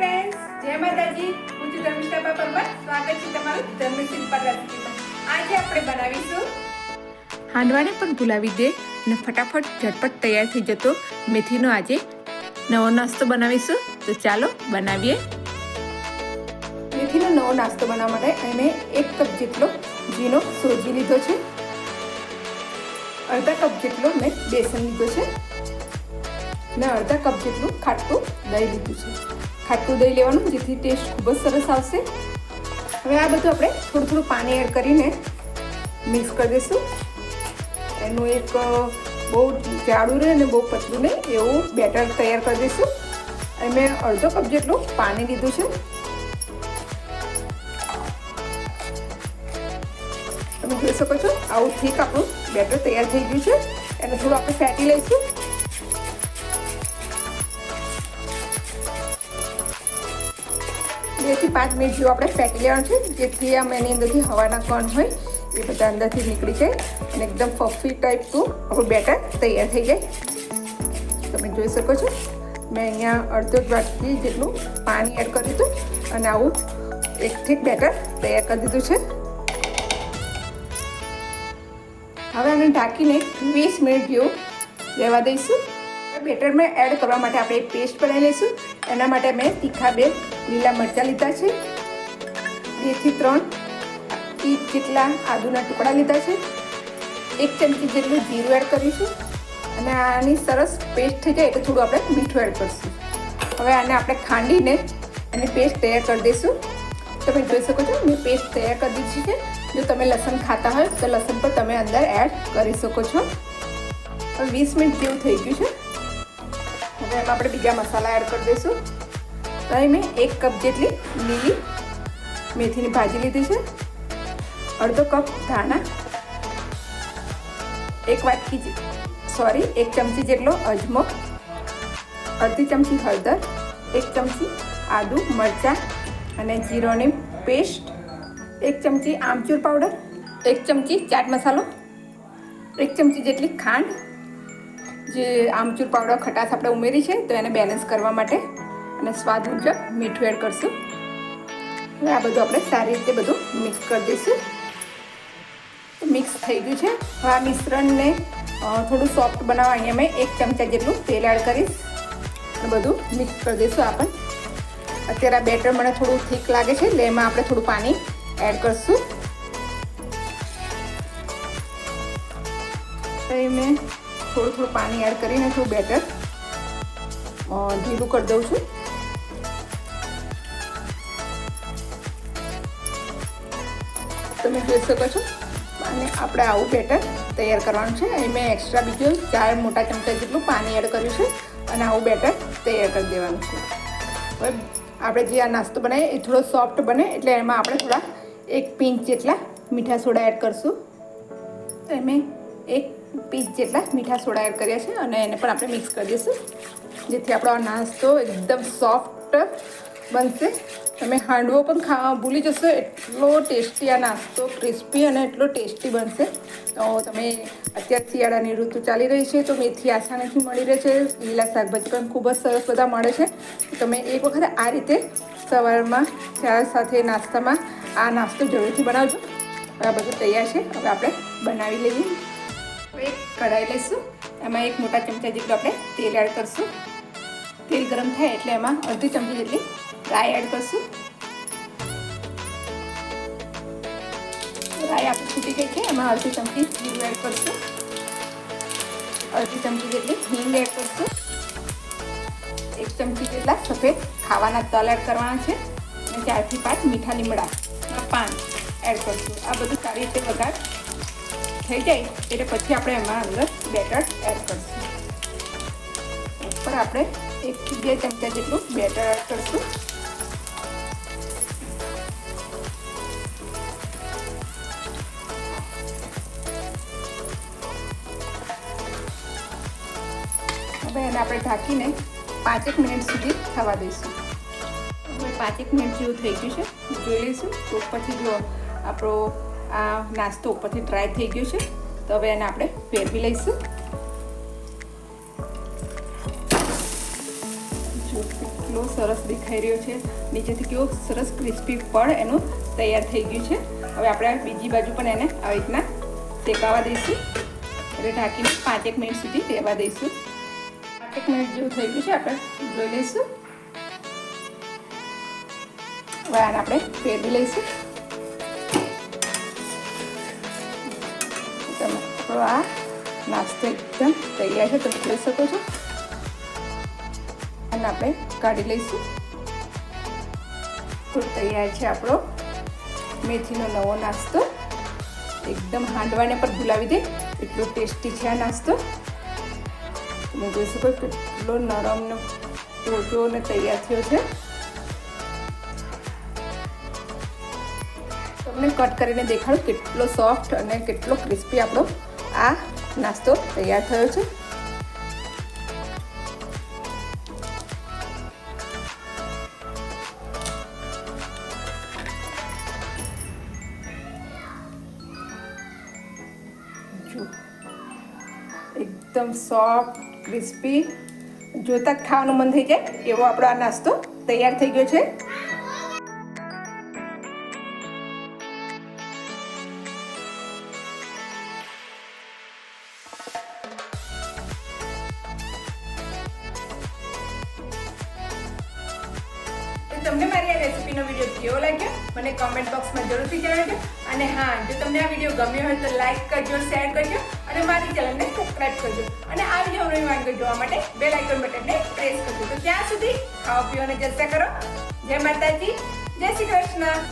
Friends જય માતાજી. હું છું ધર્મિષ્ઠા બાપરમાં સ્વાગત છે તમારું ધર્મ પર રેસીપીમાં આજે આપણે બનાવીશું હાંડવાને પણ ભૂલાવી દે અને ફટાફટ ઝટપટ તૈયાર થઈ જતો મેથીનો આજે નવો નાસ્તો બનાવીશું. તો ચાલો બનાવીએ. મેથીનો નવો નાસ્તો બનાવવા માટે અહીં મેં એક કપ જેટલો ઘીનો સોજી લીધો છે. અડધા કપ જેટલો મેં બેસન લીધો છે. ને અડધા કપ જેટલું ખાટું દહીં લીધું છે. ખાટું દહીં લેવાનું, જેથી ટેસ્ટ ખૂબ જ સરસ આવશે. હવે આ બધું આપણે થોડું થોડું પાણી એડ કરીને મિક્સ કરી દઈશું. એનું એક બહુ જાડું રહે અને બહુ પતલું નહીં, એવું બેટર તૈયાર કરી દઈશું. અને મેં અડધો કપ જેટલું પાણી લીધું છે. તમે જોઈ શકો છો, આવું ઠીક આપણું બેટર તૈયાર થઈ ગયું છે. એને થોડું આપણે ફેટી લઈશું. બેથી પાંચ મિનિટ જેવું આપણે ફેંકી લેવાનું છે, જેથી આમ એની અંદરથી હવાના કણ હોય, એ બધા અંદરથી નીકળી જાય અને એકદમ પફી ટાઈપનું આપણું બેટર તૈયાર થઈ જાય. તમે જોઈ શકો છો, મેં અહીંયા અડધો વાટકી જેટલું પાણી એડ કર્યું હતું અને આવું એકથી બેટર તૈયાર કરી દીધું છે. હવે આને ઢાંકીને વીસ મિનિટ જેવું રહેવા દઈશું. બેટરમાં એડ કરવા માટે આપણે પેસ્ટ બનાવી લઈશું. એના માટે મેં તીખા બે લીલા મરચાં લીધા છે. બેથી ત્રણ. ઈંચ જેટલા આદુના ટુકડા લીધા છે. એક ચમચી જેટલું જીરું એડ કરીશું. અને આની સરસ પેસ્ટ થઈ જાય એટલે થોડું આપણે મીઠું એડ કરીશું. હવે આને આપણે ખાંડીને એની પેસ્ટ તૈયાર કરી દઈશું. તમે જોઈ શકો છો, મેં પેસ્ટ તૈયાર કરી દીધી છે. જો તમે લસણ ખાતા હોય, તો લસણ પણ તમે અંદર એડ કરી શકો છો. વીસ મિનિટ જેવું થઈ ગયું છે. હવે એમાં આપણે બીજા મસાલા એડ કરી દઈશું. તો અહીં મેં એક કપ જેટલી લીલી મેથીની ભાજી લીધી છે. અડધો કપ ધાણા, એક વાટકી સોરી એક ચમચી જેટલો અજમો, અડધી ચમચી હળદર, એક ચમચી આદુ મરચાં અને જીરોની પેસ્ટ, એક ચમચી આમચૂર પાવડર, એક ચમચી ચાટ મસાલો, એક ચમચી જેટલી ખાંડ. જે આમચૂર પાવડર ખટાશ આપણે ઉમેરી છે, તો એને બેલેન્સ કરવા માટે અને સ્વાદ મુજબ મીઠું એડ કરશું. હવે આ બધું આપણે સારી રીતે બધું મિક્સ કરી દઈશું. મિક્સ થઈ ગયું છે. હવે આ મિશ્રણને થોડું સોફ્ટ બનાવવા અહીંયા મેં એક ચમચા જેટલું તેલ એડ કરીશ. અને બધું મિક્સ કરી દઈશું આપણે અત્યારે આ બેટર મને થોડું ઠીક લાગે છે, એટલે એમાં આપણે થોડું પાણી એડ કરશું. એ મેં થોડું થોડું પાણી એડ કરીને થોડું બેટર ઢીલું કરી દઉં છું. તમે જોઈ શકો છો. અને આપણે આવું બેટર તૈયાર કરવાનું છે. અહીં મેં એક્સ્ટ્રા બીજું ચાર મોટા ચમચા જેટલું પાણી એડ કર્યું છે અને આવું બેટર તૈયાર કરી દેવાનું છે. હવે આપણે જે આ નાસ્તો બનાવીએ એ થોડો સોફ્ટ બને એટલે એમાં આપણે થોડા એક પિંચ જેટલા મીઠા સોડા એડ કરશું. તો એમાં એક પીસ જેટલા મીઠા સોડા એડ કર્યા છે અને એને પણ આપણે મિક્સ કરી દઈશું. જેથી આપણો આ નાસ્તો એકદમ સોફ્ટ બનશે. તમે હાંડવો પણ ખાવા ભૂલી જશો. એટલો ટેસ્ટી આ નાસ્તો, ક્રિસ્પી અને એટલો ટેસ્ટી બનશે. તો તમે અત્યારે શિયાળાની ઋતુ ચાલી રહી છે, તો મેથી આસાનીથી મળી રહે છે. લીલા શાકભાજી પણ ખૂબ જ સરસ બધા મળે છે. તમે એક વખત આ રીતે સવારમાં ચા સાથે નાસ્તામાં આ નાસ્તો જરૂરથી બનાવજો. આ બધું તૈયાર છે. હવે આપણે બનાવી લઈએ. એક કઢાઈ લઈશું. એમાં એક મોટા ચમચા જેટલું આપણે તેલ એડ કરશું. તેલ ગરમ થાય એટલે એમાં અડધી ચમચી જેટલી રાઈ એડ કરશું. રાઈ આપણે છૂટી ગઈ છે, એમાં અડધી ચમચી જીરું એડ કરશું. અડધી ચમચી જેટલી હિંગ એડ કરશું. એક ચમચી જેટલા સફેદ ખાવાના તલ એડ કરવાના છે. અને ચારથી પાંચ મીઠા લીમડા પાન એડ કરશું. આ બધું સારી રીતે વઘાર થઈ જાય, એટલે પછી આપણે એમાં અંદર બેટર એડ કરશું. ઉપર આપણે એકથી બે ચમચા જેટલું બેટર એડ કરશું. હવે એને આપણે ઢાંકીને પાંચેક મિનિટ સુધી થવા દઈશું. હવે પાંચેક મિનિટ જેવું થઈ ગયું છે, જોઈ લઈશું. તો ઉપરથી જો આપણો આ નાસ્તો ઉપરથી ડ્રાય થઈ ગયો છે, તો હવે એને આપણે ફેરવી લઈશું. કેટલો સરસ દેખાઈ રહ્યો છે. નીચેથી કેવો સરસ ક્રિસ્પી પણ એનું તૈયાર થઈ ગયું છે. હવે આપણે બીજી બાજુ પણ એને આવી રીતના શેકાવા દઈશું. એટલે ઢાંકીને પાંચેક મિનિટ સુધી રહેવા દઈશું. પાંચેક મિનિટ જેવું થઈ ગયું છે, આપણે જોઈ લઈશું. હવે આને આપણે ફેરવી લઈશું. આપણો આ નાસ્તો એકદમ તૈયાર છે, તમે જોઈ શકો છો. અને આપણે કાઢી લઈશું. તો તૈયાર છે આપણો મેથીનો નવો નાસ્તો. એકદમ હાંડવાને પર ભૂલાવી દે, એટલો ટેસ્ટી છે આ નાસ્તો. તમે જોઈ શકો કેટલો નરમનો પોચો તૈયાર થયો છે. તમને કટ કરીને દેખાડું કેટલો સોફ્ટ અને કેટલો ક્રિસ્પી આપણો આ નાસ્તો તૈયાર થયો છે. એકદમ સોફ્ટ ક્રિસ્પી જોતા જ ખાવાનું મન થઈ જાય, એવો આપણો આ નાસ્તો તૈયાર થઈ ગયો છે. તમને મારી આ રેસીપીનો વીડિયો કેવો લાગ્યો, મને કોમેન્ટ બોક્સમાં જરૂરથી જણાવજો. અને હા, જો તમને આ વીડિયો ગમ્યો હોય તો લાઈક કરજો શેર કરજો, અને મારી ચેનલને સબસ્ક્રાઈબ કરજો. અને આ વીડિયો નવી વાનગી જોવા માટે બેલ આઇકોન બટનને પ્રેસ કરજો. તો ત્યાં સુધી ખાવા પીવાને જલસા કરો. જય માતાજી, જય શ્રી કૃષ્ણ.